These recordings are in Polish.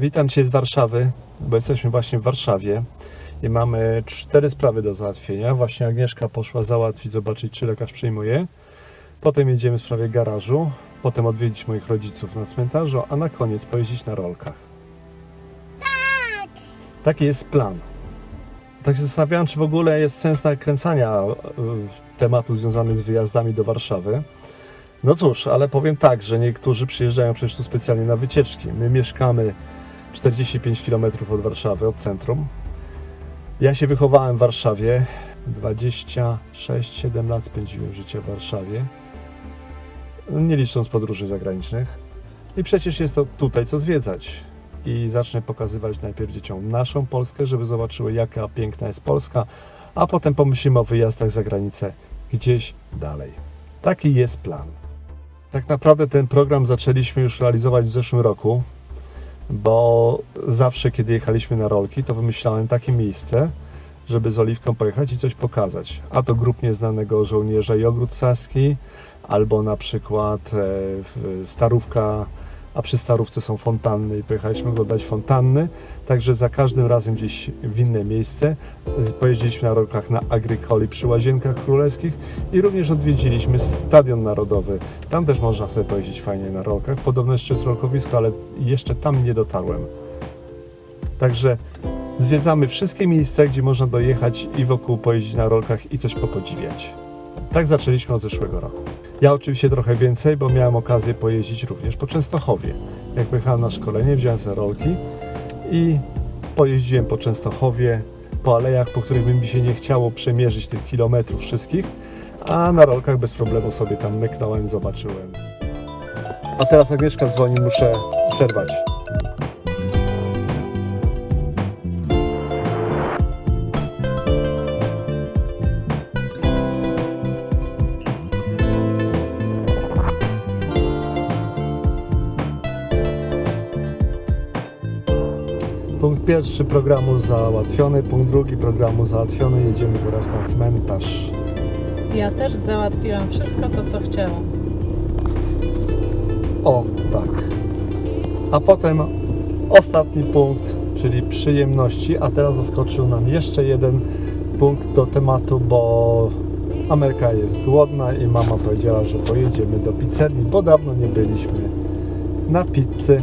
Witam Cię z Warszawy, bo jesteśmy właśnie w Warszawie i mamy cztery sprawy do załatwienia. Właśnie Agnieszka poszła załatwić, zobaczyć czy lekarz przyjmuje. Potem jedziemy w sprawie garażu, potem odwiedzić moich rodziców na cmentarzu, a na koniec pojeździć na rolkach. Tak! Taki jest plan. Tak się zastanawiałem, czy w ogóle jest sens nakręcania e, tematu związanych z wyjazdami do Warszawy. No cóż, ale powiem tak, że niektórzy przyjeżdżają przecież tu specjalnie na wycieczki. My mieszkamy 45 km od Warszawy, od centrum. Ja się wychowałem w Warszawie. 26-7 lat spędziłem życie w Warszawie. Nie licząc podróży zagranicznych. I przecież jest to tutaj co zwiedzać. I zacznę pokazywać najpierw dzieciom naszą Polskę, żeby zobaczyły jaka piękna jest Polska, a potem pomyślimy o wyjazdach za granicę gdzieś dalej. Taki jest plan. Tak naprawdę ten program zaczęliśmy już realizować w zeszłym roku, bo zawsze, kiedy jechaliśmy na rolki, to wymyślałem takie miejsce, żeby z Oliwką pojechać i coś pokazać. A to grup nieznanego żołnierza i ogród saski, albo na przykład e, Starówka, a przy Starówce są fontanny i pojechaliśmy oglądać fontanny, także za każdym razem gdzieś w inne miejsce. Pojeździliśmy na rolkach na Agrykoli przy Łazienkach Królewskich i również odwiedziliśmy Stadion Narodowy. Tam też można sobie pojeździć fajnie na rolkach. Podobno jeszcze jest rolkowisko, ale jeszcze tam nie dotarłem. Także zwiedzamy wszystkie miejsca, gdzie można dojechać i wokół pojeździć na rolkach i coś popodziwiać. Tak zaczęliśmy od zeszłego roku. Ja oczywiście trochę więcej, bo miałem okazję pojeździć również po Częstochowie. Jak pojechałem na szkolenie, wziąłem sobie rolki i pojeździłem po Częstochowie, po alejach, po których by mi się nie chciało przemierzyć tych kilometrów wszystkich, a na rolkach bez problemu sobie tam myknąłem, zobaczyłem. A teraz Agnieszka dzwoni, muszę przerwać. Pierwszy programu załatwiony, punkt drugi programu załatwiony. Jedziemy teraz na cmentarz. Ja też załatwiłam wszystko to, co chciałam. O, tak. A potem ostatni punkt, czyli przyjemności, a teraz zaskoczył nam jeszcze jeden punkt do tematu, bo Ameryka jest głodna i mama powiedziała, że pojedziemy do pizzerii, bo dawno nie byliśmy na pizzy.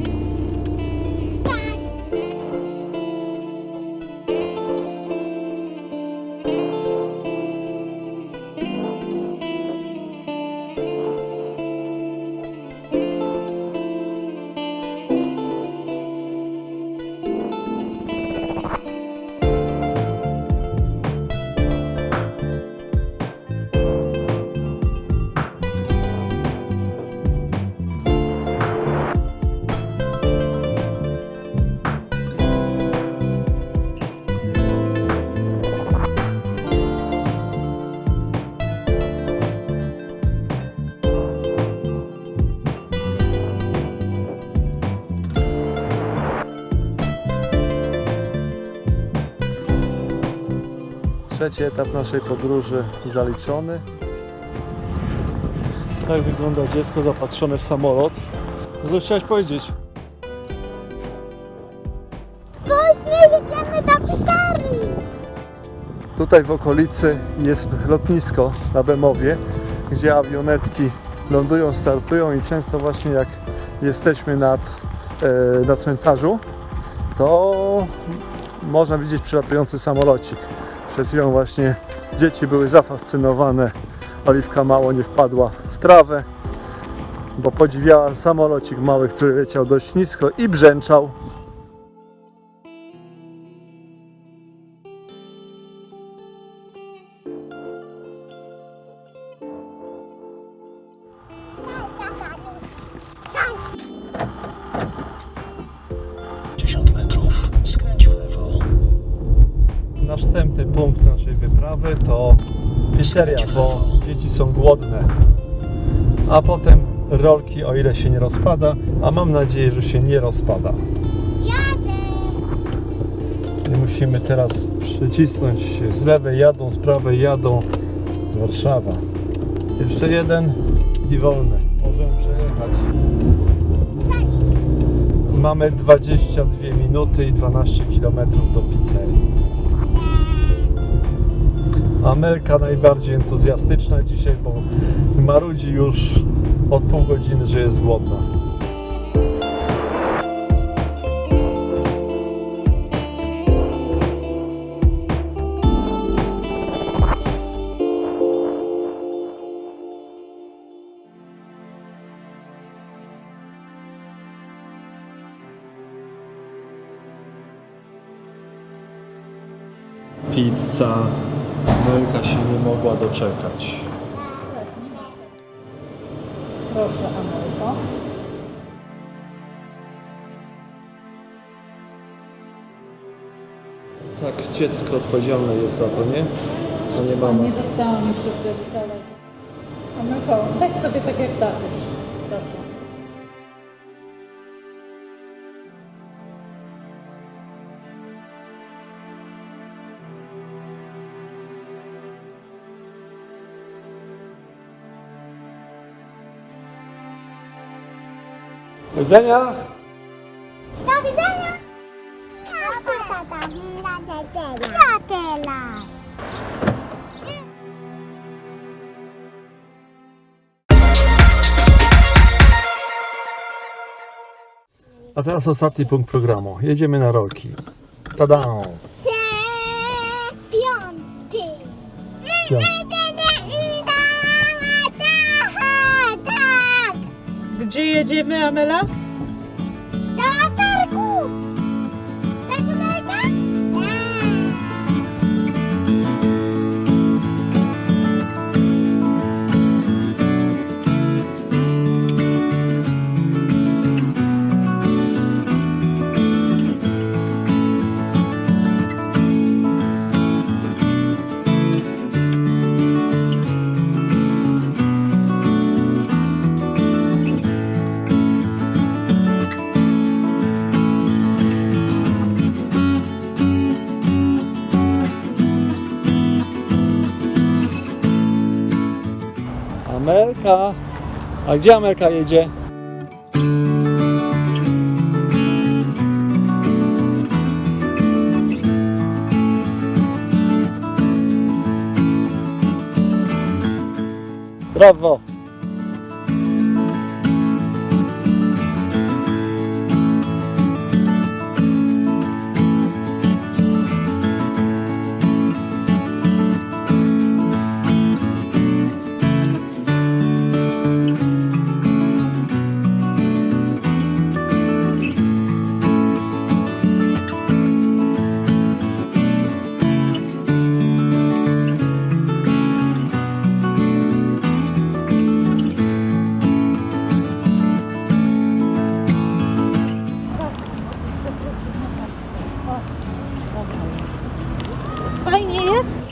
Trzeci etap naszej podróży zaliczony. Tak wygląda dziecko zapatrzone w samolot. Co chciałeś powiedzieć? Później jedziemy do pizzerii. Tutaj w okolicy jest lotnisko na Bemowie, gdzie awionetki lądują, startują i często właśnie jak jesteśmy nad, e, na cmentarzu, to można widzieć przylatujący samolocik. Przed chwilą właśnie dzieci były zafascynowane. Oliwka mało nie wpadła w trawę, bo podziwiała samolocik mały, który leciał dość nisko i brzęczał. Następny punkt naszej wyprawy to pizzeria, bo dzieci są głodne. A potem rolki, o ile się nie rozpada, a mam nadzieję, że się nie rozpada. Jadę. musimy teraz przycisnąć się z lewej, jadą, z prawej, jadą. Warszawa. Jeszcze jeden i wolny. Możemy przejechać. Mamy 22 minuty i 12 km do pizzerii. Amelka najbardziej entuzjastyczna dzisiaj, bo marudzi już od pół godziny, że jest głodna. Pizza. Amelka się nie mogła doczekać. Proszę, Amelko. Tak, dziecko odpowiedzialne jest za to, nie? To nie mama. Nie dostałam jeszcze wtedy talerza. Amelko, weź sobie tak jak tatuś. Do widzenia! Do widzenia! Ja teraz. A teraz ostatni punkt programu. Jedziemy na rolki. Tada! Piąty. Ja. Gdzie jedziemy, Amela? Amelka! A gdzie Amelka jedzie? Brawo! Fajnie jest?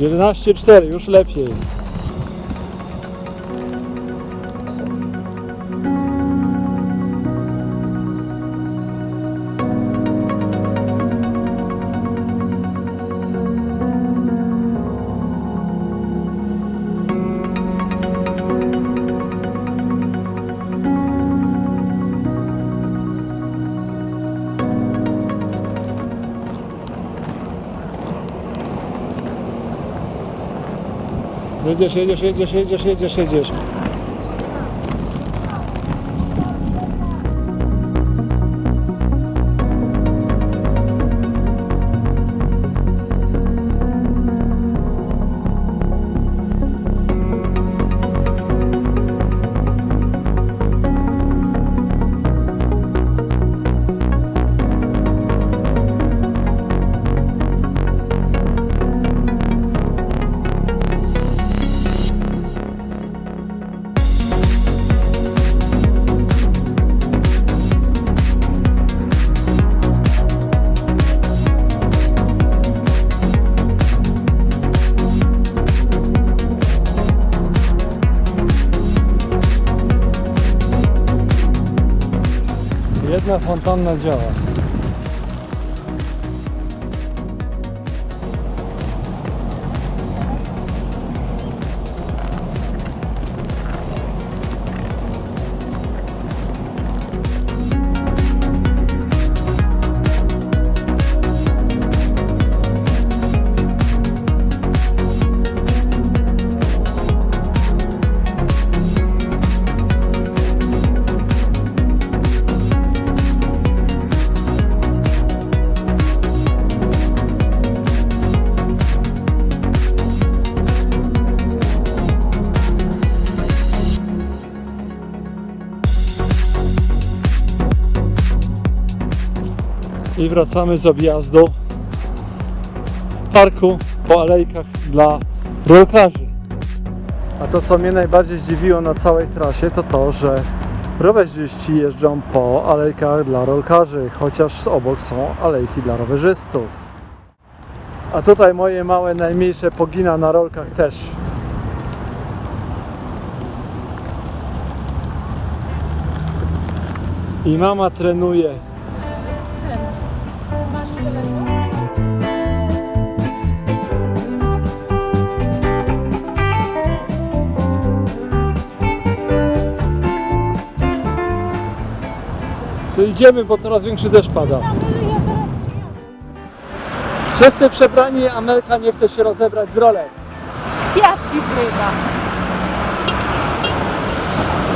11.4, już lepiej. Jedziesz, jedziesz, jedziesz, jedziesz, jedziesz, jedziesz. Крупна фонтанна джава. Wracamy z objazdu parku po alejkach dla rolkarzy. A to, co mnie najbardziej zdziwiło na całej trasie, to to, że rowerzyści jeżdżą po alejkach dla rolkarzy, chociaż obok są alejki dla rowerzystów. A tutaj moje małe, najmniejsze pogina na rolkach też. I mama trenuje To idziemy, bo coraz większy deszcz pada. Wszyscy przebrani, Amelka nie chce się rozebrać z rolek. Kwiatki zrywa.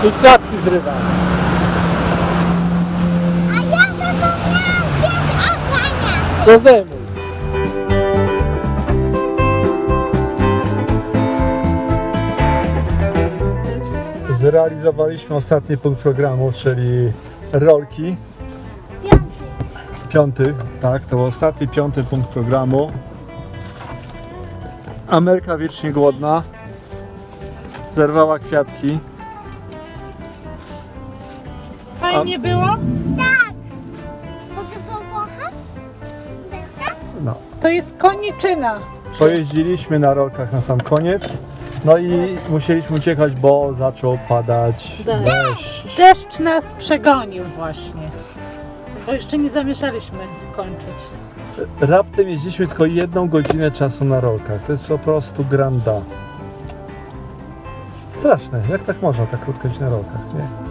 I kwiatki zrywa. A ja zapomniałam zdjąć ochraniacz. To zdejmuj. Zrealizowaliśmy ostatni punkt programu, czyli rolki. Piąty. Piąty, tak, to był ostatni piąty punkt programu. Amelka wiecznie głodna. Zerwała kwiatki. Fajnie było? Tak. Mogę powąchać? Tak? No. To jest koniczyna. Pojeździliśmy na rolkach na sam koniec. No i musieliśmy uciekać, bo zaczął padać Deszcz. deszcz. Deszcz nas przegonił właśnie. Bo jeszcze nie zamierzaliśmy kończyć. Raptem jeździliśmy tylko jedną godzinę czasu na rolkach. To jest po prostu granda. Straszne. Jak tak można tak krótko jeździć na rolkach, nie?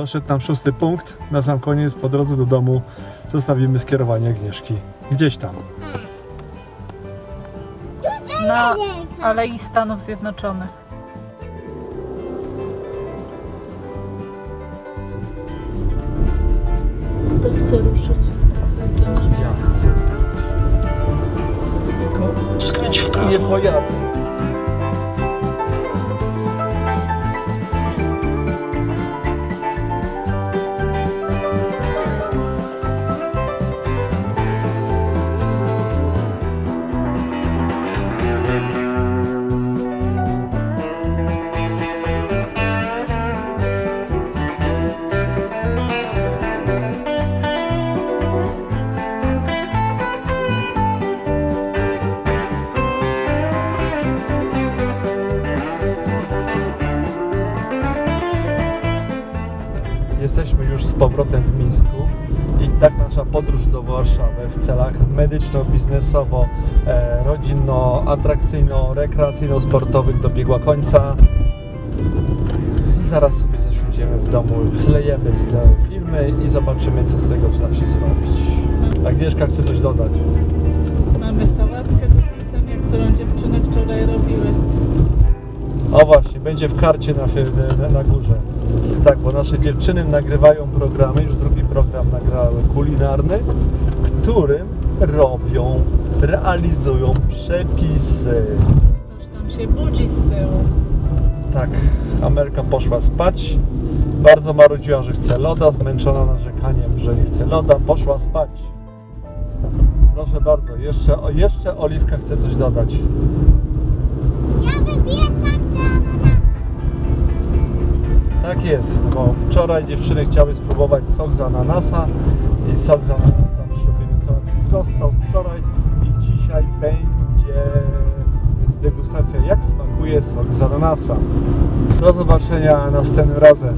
Doszedł nam szósty punkt. Na sam koniec po drodze do domu zostawimy skierowanie Agnieszki. Gdzieś tam. Na Alei Stanów Zjednoczonych. To chcę ruszyć. Powrotem w Mińsku. I tak nasza podróż do Warszawy w celach medyczno-biznesowo, e, rodzinno-atrakcyjno-rekreacyjno-sportowych dobiegła końca. I zaraz sobie zasiądziemy w domu, zlejemy z filmy i zobaczymy, co z tego da się zrobić. Agnieszka chce coś dodać. Będzie w karcie na, na, na górze. Tak, bo nasze dziewczyny nagrywają programy, już drugi program nagrały kulinarny, w którym robią, realizują przepisy. Ktoś tam się budzi z tyłu. Tak, Amelka poszła spać. Bardzo marudziła, że chce loda, zmęczona narzekaniem, że nie chce loda, poszła spać. Proszę bardzo, jeszcze, jeszcze Oliwka chce coś dodać. Ja wypiję jest, bo wczoraj dziewczyny chciały spróbować sok z ananasa i sok z ananasa przy robieniu sałatki został wczoraj i dzisiaj będzie degustacja jak smakuje sok z ananasa. Do zobaczenia następnym razem.